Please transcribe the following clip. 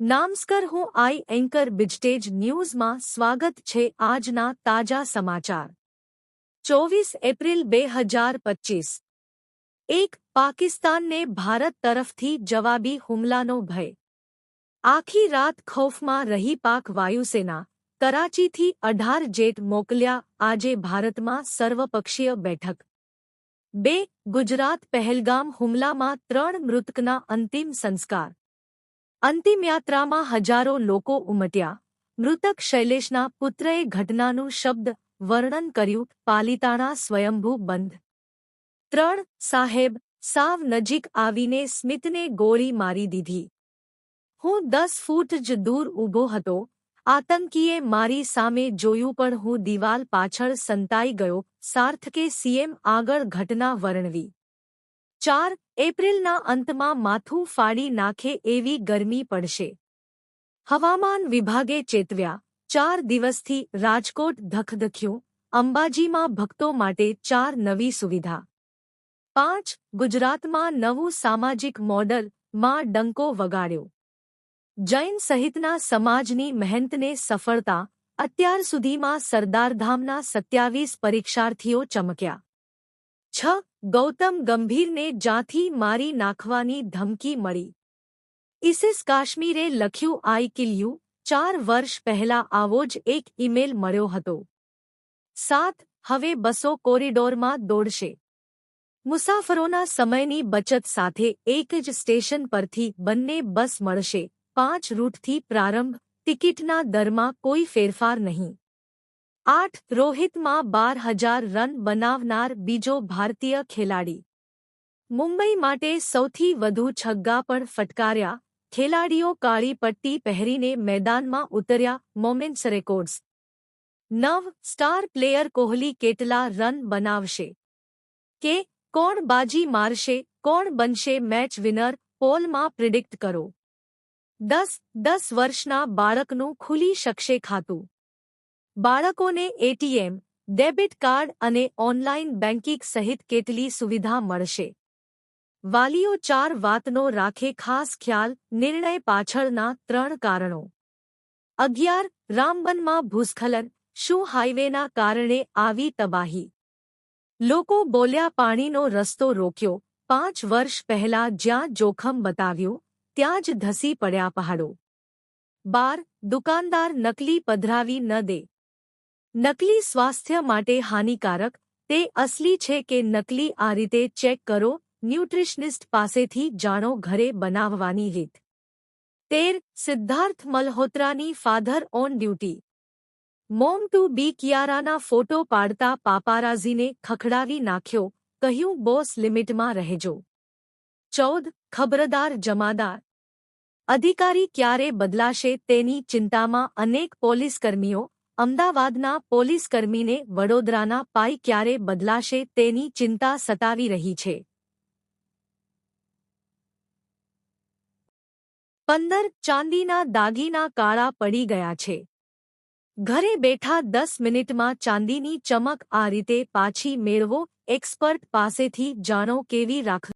નામસ્કર હું આઈ એન્કર બિજટેજ ન્યૂઝમાં સ્વાગત છે આજના તાજા સમાચાર. ચોવીસ એપ્રિલ બે હજાર પચીસ. એક પાકિસ્તાનને ભારત તરફથી જવાબી હુમલાનો ભય. આખી રાત ખૌફમાં રહી પાક વાયુસેના, કરાચીથી અઢાર જેટ મોકલ્યા આજે ભારતમાં સર્વપક્ષીય બેઠક. બે ગુજરાત પહેલગામ હુમલામાં ત્રણ મૃતકના અંતિમ સંસ્કાર. અંતિમયાત્રામાં હજારો લોકો ઉમટ્યા. મૃતક શૈલેષના પુત્રએ ઘટનાનું શબ્દ વર્ણન કર્યું, પાલિતાણા સ્વયંભૂ બંધ. ત્રણ સાહેબ સાવ નજીક આવીને સ્મિતને ગોળી મારી દીધી. હું દસ ફૂટ જ દૂર ઊભો હતો. આતંકીએ મારી સામે જોયું પણ હું દિવાલ પાછળ સંતાઈ ગયો, સાર્થકે સીએમ આગળ ઘટના વર્ણવી. ચાર એપ્રિલના અંતમાં માથું ફાડી નાખે એવી ગરમી પડશે. હવામાન વિભાગે ચેતવ્યા, ચાર દિવસથી રાજકોટ ધખધખ્યું અંબાજીમાં ભક્તો માટે ચાર નવી સુવિધા. પાંચ, ગુજરાતમાં નવું સામાજિક મોડલ, માં ડંકો વગાડ્યો. જૈન સહિતના સમાજની મહેનતને સફળતા, અત્યાર સુધીમાં સરદારધામના સત્યાવીસ પરીક્ષાર્થીઓ ચમક્યા. છ, ગૌતમ ગંભીરને જાથી મારી નાખવાની ધમકી મળી. ઇસિસ કાશ્મીરે લખ્યું, આઈ કિલ યુ. ચાર વર્ષ પહેલા આવો જ એક ઈમેલ મળ્યો હતો. સાત, હવે બસો કોરિડોરમાં દોડશે. મુસાફરોના સમયની બચત સાથે એક જ સ્ટેશન પરથી બંને બસ મળશે. પાંચ રૂટથી પ્રારંભ, ટિકિટના દરમાં કોઈ ફેરફાર નહીં. આઠ, રોહિતમાં બાર હજાર રન બનાવનાર બીજો ભારતીય ખેલાડી. મુંબઈ માટે સૌથી વધુ છગ્ગા પણ ફટકાર્યા. ખેલાડીઓ કાળી પટ્ટી પહેરીને મેદાનમાં ઉતર્યા. મોમેન્ટ્સ રેકોર્ડ્સ નવ સ્ટાર પ્લેયર કોહલી કેટલા રન બનાવશે? કે, કોણ બાજી મારશે? કોણ બનશે મેચ વિનર પોલમાં પ્રિડિક્ટ કરો. દસ દસ વર્ષના બાળકનું ખુલી શકશે ખાતું. બાળકોને એટીએમ, ડેબિટ કાર્ડ અને ઓનલાઇન બેન્કિંગ સહિત કેટલી સુવિધા મળશે? વાલીઓ ચાર વાતનો રાખે ખાસ ખ્યાલ, નિર્ણય પાછળના ત્રણ કારણો. અગિયાર, રામબનમાં ભૂસ્ખલન, શું હાઇવેના કારણે આવી તબાહી? લોકો બોલ્યા પાણીનો રસ્તો રોક્યો, પાંચ વર્ષ પહેલા જ્યાં જોખમ બતાવ્યું, ત્યાં જ ધસી પડ્યા પહાડો. બાર, દુકાનદાર નકલી પધરાવી ન દે. નકલી સ્વાસ્થ્ય માટે હાનિકારક, તે અસલી છે કે નકલી આ રીતે ચેક કરો, ન્યુટ્રિશનિસ્ટ પાસેથી જાણો ઘરે બનાવવાની રીત. તેર, Siddharth મલ્હોત્રાની father on duty. Mom to be કિયારાના photo પાડતા પાપારાઝીને ખખડાવી નાખ્યો, કહ્યું, બોસ લિમિટમાં રહેજો. ચૌદ, ખબરદાર જમાદાર. અધિકારી ક્યારે બદલાશે તેની ચિંતામાં અનેક પોલીસકર્મીઓ અમદાવાદના પોલીસકર્મીને વડોદરાના પાઈ ક્યારે બદલાશે તેની ચિંતા સતાવી રહી છે. પંદર ચાંદીના દાગીના કાળા પડી ગયા છે. ઘરે બેઠા દસ મિનિટમાં ચાંદીની ચમક આ રીતે પાછી મેળવો, એક્સપર્ટ પાસેથી જાણો કેવી રાખ